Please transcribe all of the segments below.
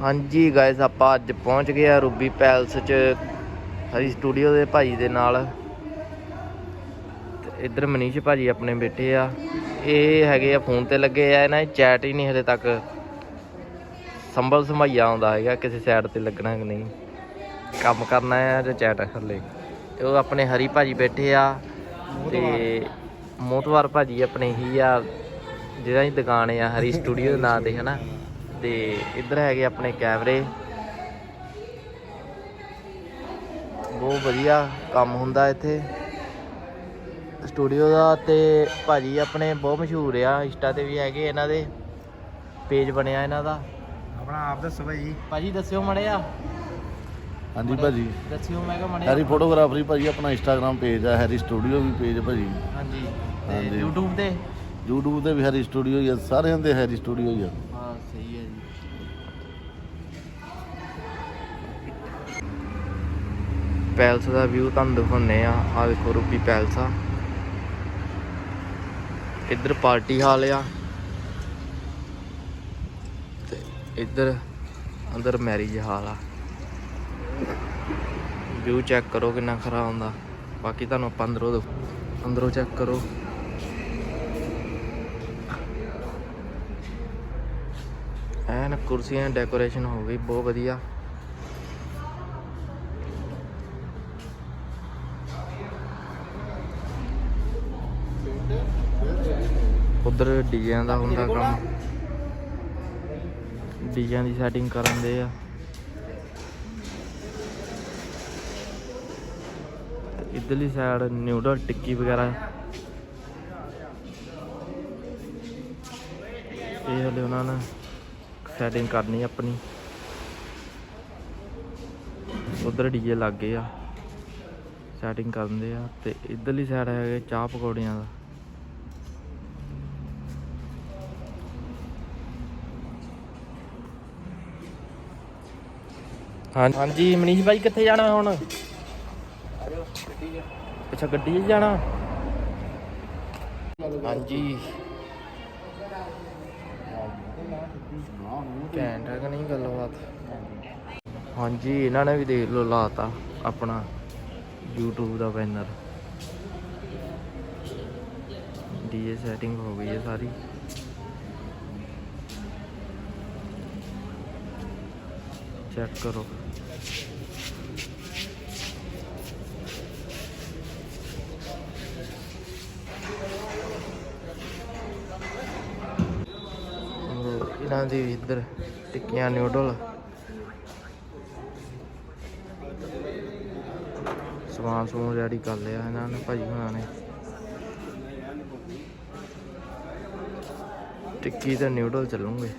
ਹਾਂਜੀ ਗਾਇਸ ਆਪਾਂ ਅੱਜ ਪਹੁੰਚ ਗਏ ਆ ਰੂਬੀ ਪੈਲਸ ਚ ਹਰੀ ਸਟੂਡੀਓ ਦੇ ਭਾਜੀ ਦੇ ਨਾਲ। ਤੇ ਇੱਧਰ ਮਨੀਸ਼ ਭਾਜੀ ਆਪਣੇ ਬੈਠੇ ਆ। ਇਹ ਹੈਗੇ ਆ ਫੋਨ ਤੇ ਲੱਗੇ ਆ, ਇਹਨਾਂ ਚੈਟ ਹੀ ਨਹੀਂ ਹਲੇ ਤੱਕ। ਸੰਭਲ ਸੰਭਾਈਆ ਆਉਂਦਾ ਹੈਗਾ, ਕਿਸੇ ਸਾਈਡ ਤੇ ਲੱਗਣਾ ਕਿ ਨਹੀਂ। ਕੰਮ ਕਰਨਾ ਹੈ ਜਾਂ ਚੈਟ ਹਲੇ ਤੇ ਉਹ ਆਪਣੇ ਹਰੀ ਭਾਜੀ ਬੈਠੇ ਆ। ਤੇ ਮੋਤਵਾਰ ਭਾਜੀ ਆਪਣੇ ਹੀ ਆ ਜਿਹੜਾ ਹੀ ਦੁਕਾਨ ਆ ਹਰੀ ਸਟੂਡੀਓ ਦੇ ਨਾਂ ਤੇ, ਹਨਾ। ਤੇ ਇੱਧਰ ਹੈਗੇ ਆਪਣੇ ਕੈਮਰੇ। ਬਹੁਤ ਵਧੀਆ ਕੰਮ ਹੁੰਦਾ ਇੱਥੇ। ਸਟੂਡੀਓ ਦਾ ਤੇ ਭਾਜੀ ਆਪਣੇ ਬਹੁਤ ਮਸ਼ਹੂਰ ਆ ਇੰਸਟਾ ਤੇ ਵੀ ਹੈਗੇ ਇਹਨਾਂ ਦੇ। ਪੇਜ ਬਣਿਆ ਇਹਨਾਂ ਦਾ। ਆਪਣਾ ਆਪ ਦੱਸੋ ਭਾਈ ਭਾਜੀ ਦੱਸਿਓ ਮੜਿਆ। ਹਾਂਜੀ ਭਾਜੀ। ਦੱਸਿਓ ਮੈਂ ਕਿਹਾ ਮੜਿਆ। ਹੈਰੀ ਫੋਟੋਗ੍ਰਾਫਰੀ ਭਾਜੀ ਆਪਣਾ ਇੰਸਟਾਗ੍ਰam ਪੇਜ ਆ ਹੈਰੀ ਸਟੂਡੀਓ ਵੀ ਪੇਜ ਭਾਜੀ। ਹਾਂਜੀ ਤੇ ਹਾਂਜੀ। YouTube ਤੇ? YouTube ਤੇ ਵੀ ਹੈਰੀ ਸਟੂਡੀਓ ਹੀ ਆ ਸਾਰਿਆਂ ਦੇ ਹੈਰੀ ਸਟੂਡੀਓ ਹੀ ਆ। ਪੈਲਸ ਦਾ ਵਿਊ ਤੁਹਾਨੂੰ ਦਿਖਾਉਂਦੇ ਆ ਆ ਦੇਖੋ ਰੂਪੀ ਪੈਲਸ ਆ। ਇੱਧਰ ਪਾਰਟੀ ਹਾਲ ਆ। ਤੇ ਇੱਧਰ ਅੰਦਰ ਮੈਰਿਜ ਹਾਲ ਆ। ਵਿਊ ਚੈੱਕ ਕਰੋ ਕਿੰਨਾ ਖਰਾ ਹੁੰਦਾ। ਬਾਕੀ ਤੁਹਾਨੂੰ ਆਪਾਂ ਅੰਦਰੋਂ ਦਿਖ- ਅੰਦਰੋਂ ਚੈੱਕ ਕਰੋ। ਐਨ ਕੁਰਸੀਆਂ ਡੈਕੋਰੇਸ਼ਨ ਹੋ ਗਈ, ਬਹੁਤ ਵਧੀਆ। ਉਧਰ ਡੀਜਿਆਂ ਦਾ ਹੁੰਦਾ ਕੰਮ। ਡੀਜਿਆਂ ਦੀ ਸੈਟਿੰਗ ਕਰਨ ਦੇ ਆ। ਇੱਧਰਲੀ ਸਾਈਡ ਨਿਊਡਲ ਟਿੱਕੀ ਵਗੈਰਾ। ਇਹ ਹਲੇ ਉਹਨਾਂ ਨੇ ਸੈਟਿੰਗ ਕਰਨੀ ਆਪਣੀ। ਉਧਰ ਡੀਜੇ ਲੱਗ ਗਏ ਆ। ਸੈਟਿੰਗ ਕਰਦੇ ਆ। ਤੇ ਇਧਰਲੀ ਸਾਈਡ ਹੈਗੇ ਚਾਹ ਪਕੌੜਿਆਂ ਦਾ। ਹਾਂ ਹਾਂਜੀ, ਮਨੀਸ਼ ਭਾਈ ਕਿੱਥੇ ਜਾਣਾ ਹੁਣ? ਅੱਛਾ, ਗੱਡੀ 'ਚ ਜਾਣਾ? ਹਾਂਜੀ। ਘੈਂਟ ਹੈ ਕਿ ਨਹੀਂ ਗੱਲਬਾਤ? ਹਾਂਜੀ, ਇਹਨਾਂ ਨੇ ਵੀ ਦੇਖ ਲਓ ਲਾਤਾ ਆਪਣਾ YouTube ਦਾ ਬੈਨਰ ਡੀਜੇ ਸੈਟਿੰਗ ਹੋ ਗਈ ਹੈ ਸਾਰੀ। ਚੈੱਕ ਕਰੋ। ਇਹਨਾਂ ਦੀ ਇੱਧਰ ਟਿੱਕੀਆਂ ਨਿਊਡਲ ਸਮਾਨ ਸਮੂਨ ਰੈਡੀ ਕਰ ਲਿਆ ਇਹਨਾਂ ਨੇ, ਭਾਜੀ ਹੁਣਾਂ ਨੇ। ਟਿੱਕੀ ਤੇ ਨਿਊਡਲ ਚੱਲੂਗੇ।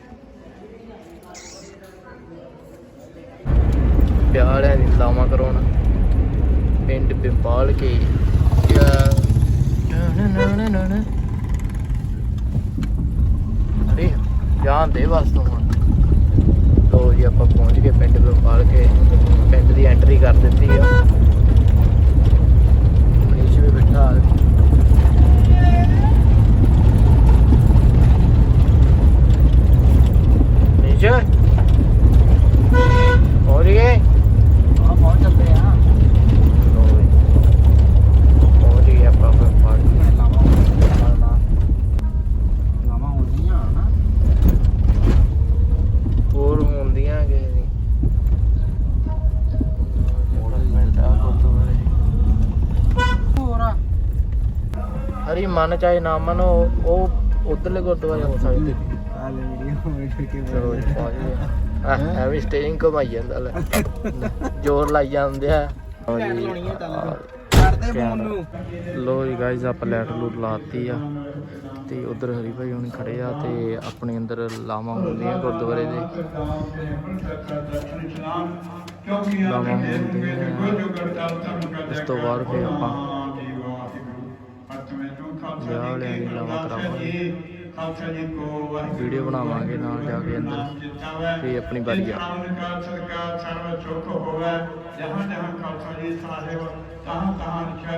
ਪਿਆਲਿਆਂ ਦੀ ਲਾਵਾ ਕਰਾਉਣਾ। ਪਿੰਡ ਪਿੰਪਾਲ ਕੇ। ਅਰੇ, ਜਾਣ ਦੇ ਬਸ ਤੋਂ ਹੁਣ। ਲੋ ਜੀ, ਆਪਾਂ ਪਹੁੰਚ ਗਏ ਪਿੰਡ ਪਿੰਪਾਲ ਕੇ। ਪਿੰਡ ਦੀ ਐਂਟਰੀ ਕਰ ਦਿੱਤੀ ਆ ਮਨੀਸ਼ ਵੀ ਬੈਠਾ ਆ ਮਨੀਸ਼ ਪਹੁੰਚ ਗਏ ਆ ਪਹੁੰਚ ਚੱਲਦੇ ਆ ਲੋ ਜੀ ਪਹੁੰਚ ਗਏ ਆਪਾਂ ਪਿੰਪਾਲ ਲਾਵਾ ਲਾਵਾ ਹੁੰਦੀਆਂ ਨਾ ਹੋਰ ਹੁੰਦੀਆਂ ਕਿ ਮਿੰਟ ਆ ਗੁਰਦੁਆਰੇ ਹੋਰ ਆ ਹਰੀ ਮਨ ਚਾਹੇ ਨਾ ਮਨ, ਉਹ ਉਹ ਉਧਰਲੇ ਗੁਰਦੁਆਰੇ ਹੋ ਸਕਦੇ ਆ ਲੈ ਵੀਡੀਓ ਵੇਖ ਕੇ ਚਲੋ ਜੀ, ਪਹੁੰਚ ਗਏ। ਆ ਐ ਵੀ ਸਟੇਰਿੰਗ ਘੁਮਾਈ ਜਾਂਦਾ, ਲੈ। ਜ਼ੋਰ ਲਾਈ ਜਾਂਦੇ ਆ। ਲੋ ਜੀ ਗਾਇਜ਼ ਆਪਾਂ ਲੈਟ ਲੂਟ ਲਾਤੀ ਆ। ਤੇ ਉਧਰ ਹਰੀ ਭਾਈ ਹੁਣ ਖੜੇ ਆ ਤੇ ਆਪਣੇ ਅੰਦਰ ਲਾਵਾਂ ਹੁੰਦੀਆਂ ਗੁਰਦੁਆਰੇ ਦੇ। ਲਾਵਾਂ ਹੁੰਦੀਆਂ। ਉਸ ਤੋਂ ਬਾਅਦ ਫਿਰ ਆਪਾਂ ਵਿਆਹ ਵਾਲਿਆਂ ਦੀ ਲਾਵਾਂ ਕਰਾਵਾਂਗੇ। ਵੀਡੀਓ ਬਣਾਵਾਂਗੇ ਨਾਲ ਜਾ ਕੇ ਅੰਦਰ। ਤੇ ਆਪਣੀ ਵਾਰੀ ਆ। ਜਹਾਂ ਜਹਾਂ ਖਾਲਸਾ ਜੀ ਸਾਹਿਬ ਤਹਾਂ ਤਹਾਂ ਲਿਖਿਆ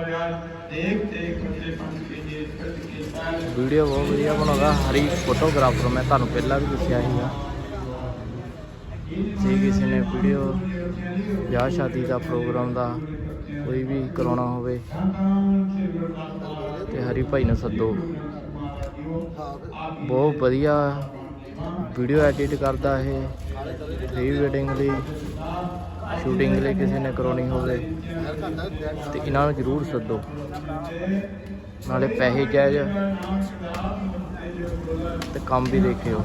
ਦੇਖ ਦੇਖ ਤੇ ਪੰਜ ਕੇ ਜੀ ਸਤ ਕੇ ਤਾਲ ਵੀਡੀਓ ਬਹੁਤ ਵਧੀਆ ਬਣਾਉਂਦਾ। ਹਰੀ ਫੋਟੋਗ੍ਰਾਫਰ, ਮੈਂ ਤੁਹਾਨੂੰ ਪਹਿਲਾਂ ਵੀ ਦੱਸਿਆ ਸੀਗਾ। ਜੇ ਕਿਸੇ ਨੇ ਵੀਡੀਓ, ਵਿਆਹ ਸ਼ਾਦੀ ਦਾ ਪ੍ਰੋਗਰਾਮ ਦਾ ਕੋਈ ਵੀ ਕਰਾਉਣਾ ਹੋਵੇ। ਤੇ ਹਰੀ ਭਾਈ ਨੂੰ ਸੱਦੋ। ਬਹੁਤ ਵਧੀਆ ਵੀਡੀਓ ਐਡਿਟ ਕਰਦਾ ਇਹ ਪ੍ਰੀ ਵੈਡਿੰਗ ਲਈ ਸ਼ੂਟਿੰਗ ਲਈ ਕਿਸੇ ਨੇ ਕਰਾਉਣੀ ਹੋਵੇ, ਤੇ ਇਹਨਾਂ ਨੂੰ ਜ਼ਰੂਰ ਸੱਦੋ। ਨਾਲੇ ਪੈਸੇ ਜਾਇਜ਼, ਤੇ ਕੰਮ ਵੀ ਦੇਖਿਓ।